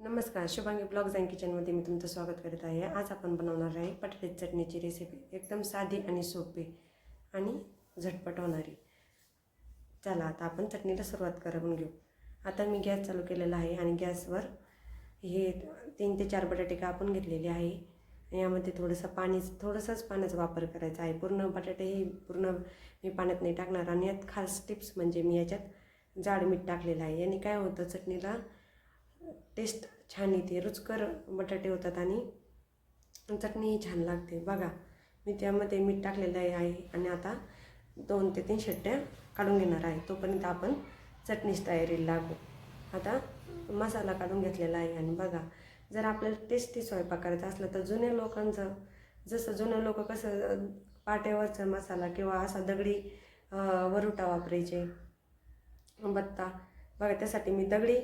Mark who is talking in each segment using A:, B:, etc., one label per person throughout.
A: नमस्कार Shubhangi blogs and किचनमध्ये मी तुमचं स्वागत करत आहे. आज आपण बनवणार आहे बटाट्याची चटणीची रेसिपी एकदम साधी आणि सोपी आणि झटपट होणारी. चला आता आपण चटणीला सुरुवात करून घेऊ. आता मी गॅस चालू केलेला आहे आणि गॅसवर हे तीन ते चार बटाटे कापून घेतलेले आहे. यामध्ये थोडंसं पाणी थोडंसंच पाण्याचा वापर करायचा आहे. पूर्ण बटाटे हे पूर्ण मी पाण्यात नाही टाकणार आणि यात खास टिप्स म्हणजे मी याच्यात जाड मीठ टाकलेलं आहे. याने काय होतं चटणीला टेस्ट छान येते. रुचकर बटाटे होतात आणि चटणीही छान लागते. बघा मी त्यामध्ये मीठ टाकलेलं आहे आहे आणि आता दोन ते तीन शेट्ट्या काढून घेणार आहे. तोपर्यंत आपण चटणीच तयारीला लागू. आता मसाला काढून घेतलेला आहे आणि बघा जर आपल्याला टेस्टी स्वयंपाक करायचा असला तर जुन्या लोकांचं जसं जुनं लोक कसं पाट्यावरचा मसाला किंवा असा दगडी वरुटा वापरायचे. बत्ता. बघा त्यासाठी मी दगडी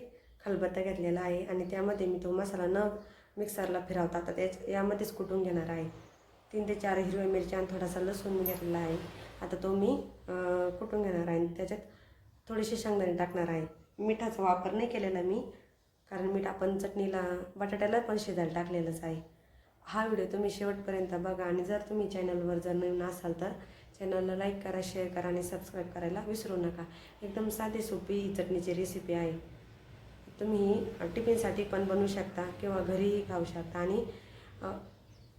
A: खलबत्ता घेतलेला आहे आणि त्यामध्ये मी तो मसाला न मिक्सरला फिरवता आता त्याच यामध्येच कुटून घेणार आहे. तीन ते चार हिरव्या मिरच्या आणि थोडासा लसूण मी घेतलेला आहे. आता तो मी कुटून घेणार आहे आणि त्याच्यात थोडीशी शेंगदाणे टाकणार आहे. मिठाचा वापर नाही केलेला मी कारण मीठ आपण चटणीला बटाट्याला पण शिजायला टाकलेलंच आहे. हा व्हिडिओ तुम्ही शेवटपर्यंत बघा आणि जर तुम्ही चॅनलवर जर नवीन असाल तर चॅनलला लाईक करा शेअर करा आणि सबस्क्राईब करायला विसरू नका. एकदम साधी सोपी ही चटणीची रेसिपी आहे. तुम्ही टिफिनसाठी पण बनवू शकता किंवा घरीही खाऊ शकता. आणि वडा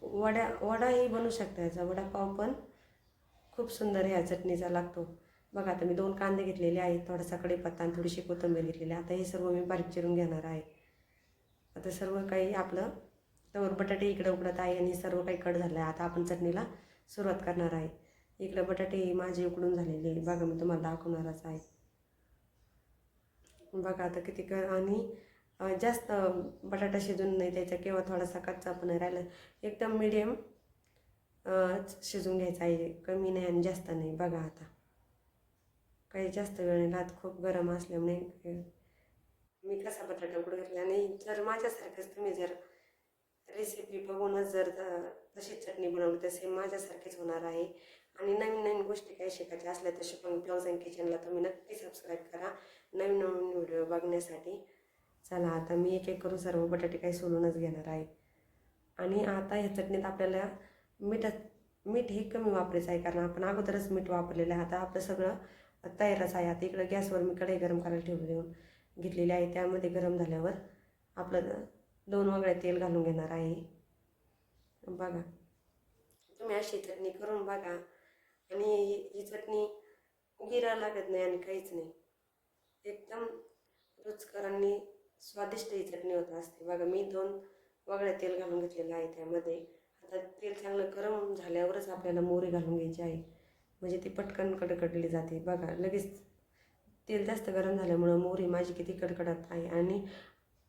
A: वड्या वडाही बनवू शकता याचा. वडापाव पण खूप सुंदर ह्या चटणीचा लागतो. बघा आता मी दोन कांदे घेतलेले आहेत. थोडासा कढीपत्ता आणि थोडीशी कोथिंबीर घेतलेली आहे. आता हे सर्व मी बारीक चिरून घेणार आहे. आता सर्व काही आपलं तर बटाटे इकडे उकडत आहे आणि सर्व काही कट झालं आहे आता आपण चटणीला सुरुवात करणार आहे. इकडे बटाटे माझे उकडून झालेले आहे बघा मी तुम्हाला दाखवणारच आहे. बघा आता किती क आणि जास्त बटाटा शिजून नाही द्यायचा किंवा थोडासा कच्चा पण नाही राहिला. एकदम मिडियम शिजून घ्यायचा आहे. कमी नाही आणि जास्त नाही. बघा आता. काही जास्त वेळ नाही राहत. खूप गरम असल्यामुळे मी कसा बटाटा उकडून घेतला आणि जर माझ्यासारखंच तुम्ही जर रेसिपी बघूनच जर तशी चटणी बनवली तर सेम माझ्यासारखीच होणार आहे. आणि नवीन नवीन गोष्टी काही शिकायच्या असल्या तर शिकून ब्लॉग्स अँड किचनला तुम्ही नक्की सबस्क्राईब करा. नवीन नवीन व्हिडिओ बघण्यासाठी. चला आता मी एक एक करून सर्व बटाटे काही सोलूनच घेणार आहे. आणि आता ह्या चटणीत आपल्याला मीठ मीठ हे कमी वापरायचं आहे कारण आपण अगोदरच मीठ वापरलेलं आहे. आता आपलं सगळं तयारच आहे. आता इकडं गॅसवर मी कढई गरम करायला ठेवली घेतलेली आहे. त्यामध्ये गरम झाल्यावर आपलं दोन वगळ्या तेल घालून घेणार आहे. बघा. तुम्ही अशी चटणी करून बघा. आणि ही ही चटणी गिरा लागत नाही आणि काहीच नाही. एकदम रुचकर आणि स्वादिष्ट ही चटणी होत असते. बघा मी दोन वगळ्या तेल घालून घेतलेलं आहे त्यामध्ये. आता तेल चांगलं गरम झाल्यावरच आपल्याला मोहरी घालून घ्यायची आहे. म्हणजे ती पटकन कडकडली जाते. बघा लगेच तेल जास्त गरम झाल्यामुळं मोहरी माझी किती कडकडत आहे आणि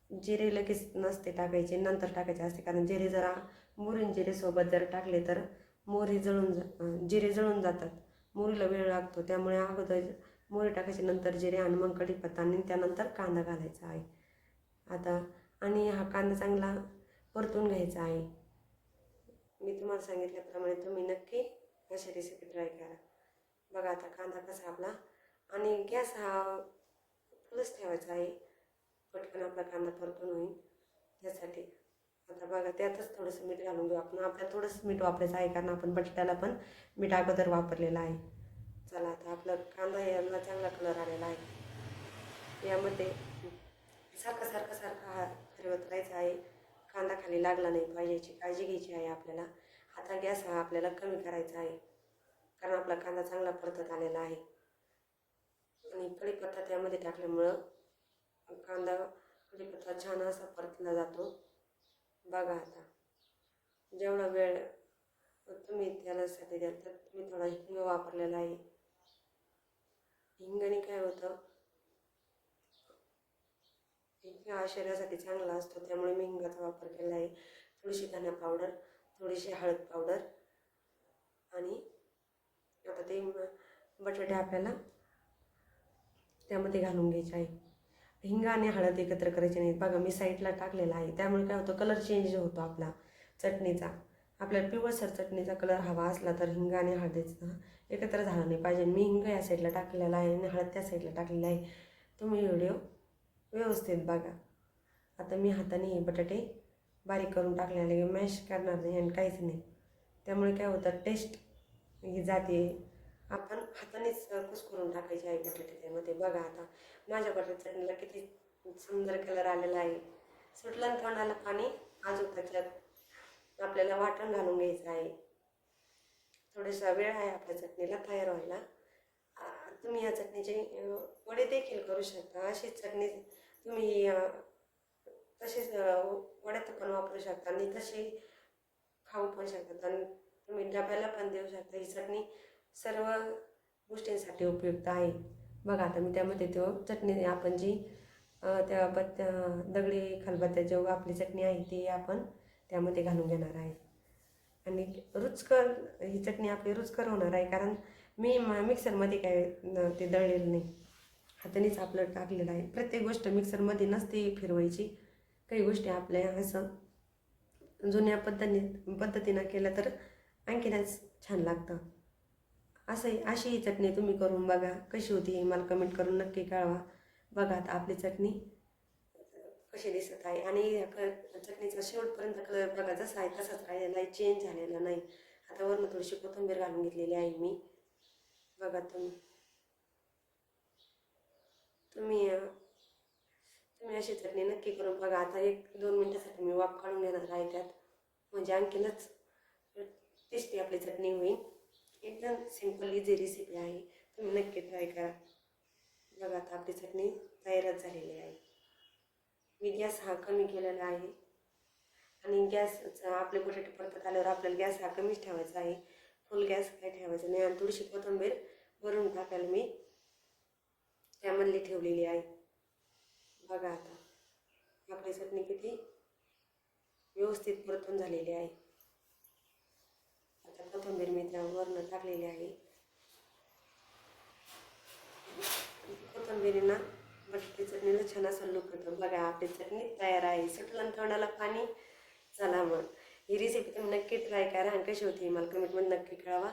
A: जिरे लगेच नसते टाकायचे नंतर टाकायचे असते. कारण जिरे जरा मोहरीन जिरेसोबत जर टाकले तर मोहरी जळून जा जिरे जळून जातात. मोहरीला वेळ लागतो त्यामुळे अगोदर मोहरी टाकायची नंतर जिरे आणि मग कढीपत्ता आणि त्यानंतर कांदा घालायचा आहे. आता आणि हा कांदा चांगला परतून घ्यायचा आहे. मी तुम्हाला सांगितल्याप्रमाणे तुम्ही नक्की अशी रेसिपी ट्राय करा. बघा आता कांदा कसा आपला आणि गॅस हा फुलच ठेवायचा आहे. पटकन आपला कांदा परतून होईल. त्यासाठी आता बघा त्यातच थोडंसं मीठ घालून घेऊ आपण. आपल्याला थोडंसं मीठ वापरायचं आहे कारण आपण बटाट्याला पण मीठ अगोदर वापरलेलं आहे. चला आता आपला कांदा याला चांगला कलर आलेला आहे. यामध्ये सारखं सारखं सारखं हा फिरवत राहायचा आहे. कांदा खाली लागला नाही पाहिजे याची काळजी घ्यायची आहे आपल्याला. आता गॅस हा आपल्याला कमी करायचा आहे. कारण आपला कांदा चांगला परतत आलेला आहे. आणि कढीपत्ता त्यामध्ये टाकल्यामुळं कांदा कढीपत्ता छान असा परतला जातो. बघा आता. जेवढा वेळ तुम्ही त्यालासाठी द्याल तर तुम्ही थोडा हिंग वापरलेला आहे. हिंगाने काय होतं? हिंग हा शरीरासाठी चांगला असतो त्यामुळे मी हिंगाचा वापर केला आहे. थोडीशी धना पावडर थोडीशी हळद पावडर आणि आता ते बटाटे आपल्याला त्यामध्ये घालून घ्यायचे आहे. हिंग आणि हळद एकत्र करायचे नाही. बघा मी साईडला टाकलेला आहे. त्यामुळे काय होतं कलर चेंज होतो आपला चटणीचा. आपल्याला पिवळसर चटणीचा कलर हवा असला तर हिंग आणि हळदीचा एकत्र झाला नाही पाहिजे. मी हिंग या साईडला टाकलेला आहे आणि हळद त्या साईडला टाकलेला आहे. तुम्ही व्हिडिओ व्यवस्थित बघा. आता मी हाताने हे बटाटे बारीक करून टाकलेले मॅश करणार नाही आणि काहीच नाही. त्यामुळे काय होतं टेस्ट ही जाते. आपण हातानेच कुस्करून टाकायचे आहे बटाटे त्यामध्ये बघा आता माझ्या बटाटे चटणीला किती सुंदर कलर आलेला आहे. सुटलं ना तोंडाला पाणी अजून त्याच्यात आपल्याला वाटण घालून घ्यायचं आहे. थोडासा वेळ आहे आपल्या चटणीला तयार व्हायला. तुम्ही या चटणीचे वडे देखील करू शकता. अशीच चटणी तुम्ही तसेच वड्यात पण वापरू शकता आणि तशी खाऊ पण शकतात आणि तुम्ही डब्याला पण देऊ शकता. ही चटणी सर्व गोष्टींसाठी उपयुक्त आहे. बघा आता मी त्यामध्ये तो चटणी आपण जी त्या पत्त्या दगडी खलबत्त्याची आपली चटणी आहे ती आपण त्यामध्ये घालून घेणार आहे. आणि रुचकर ही चटणी आपली रुचकर होणार आहे कारण मी मिक्सरमध्ये काय ते दळलेलं नाही. हातानेच आपलं टाकलेलं आहे. प्रत्येक गोष्ट मिक्सरमध्ये नसते फिरवायची. काही गोष्टी आपल्या असं जुन्या पद्धतीने पद्धतीनं केलं तर आणखीनच छान लागतं. असं अशी ही चटणी तुम्ही करून बघा कशी होती मला कमेंट करून नक्की कळवा. बघा आता आपली चटणी कशी दिसत आहे. आणि क- चटणीचा शेवटपर्यंत कलर बघा जसा आहे तसाच राहिलेला आहे चेंज झालेला नाही. आता वरनं थोडीशी कोथिंबीर घालून घेतलेली आहे मी. बघा तुम्ही. तुम्ही तुम्ही अशी चटणी नक्की करून बघा. आता एक दोन मिनटासाठी मी वाफ काढून घेणार आहे त्यात. म्हणजे आणखीनच टेस्टी आपली चटणी होईल. एकदम सिंपल इझी रेसिपी आहे. तुम्ही नक्की ट्राय करा. बघा आता आपली चटणी तयारच झालेली आहे. मी गॅस हा कमी केलेला आहे. आणि गॅस आपले बटाटे परतत आल्यावर आपल्याला गॅस हा कमीच ठेवायचा आहे. फुल गॅस काय ठेवायचा नाही आणि थोडीशी कोथिंबीर भरून टाकायला मी त्यामधली ठेवलेली आहे. बघा आता. आपली चटणी किती व्यवस्थित परतून झालेली आहे. आता कोथिंबीर मी वरनं टाकलेली आहे. कोथिंबीरींना बटाटी चटणीला छान असं लुक येतो बघा आपली चटणी तयार आहे. सुटलं ना तोंडाला पाणी. चला मग. ही रेसिपी तुम्ही नक्की ट्राय करा आणि कशी होती मला कमेंटमध्ये नक्की कळवा.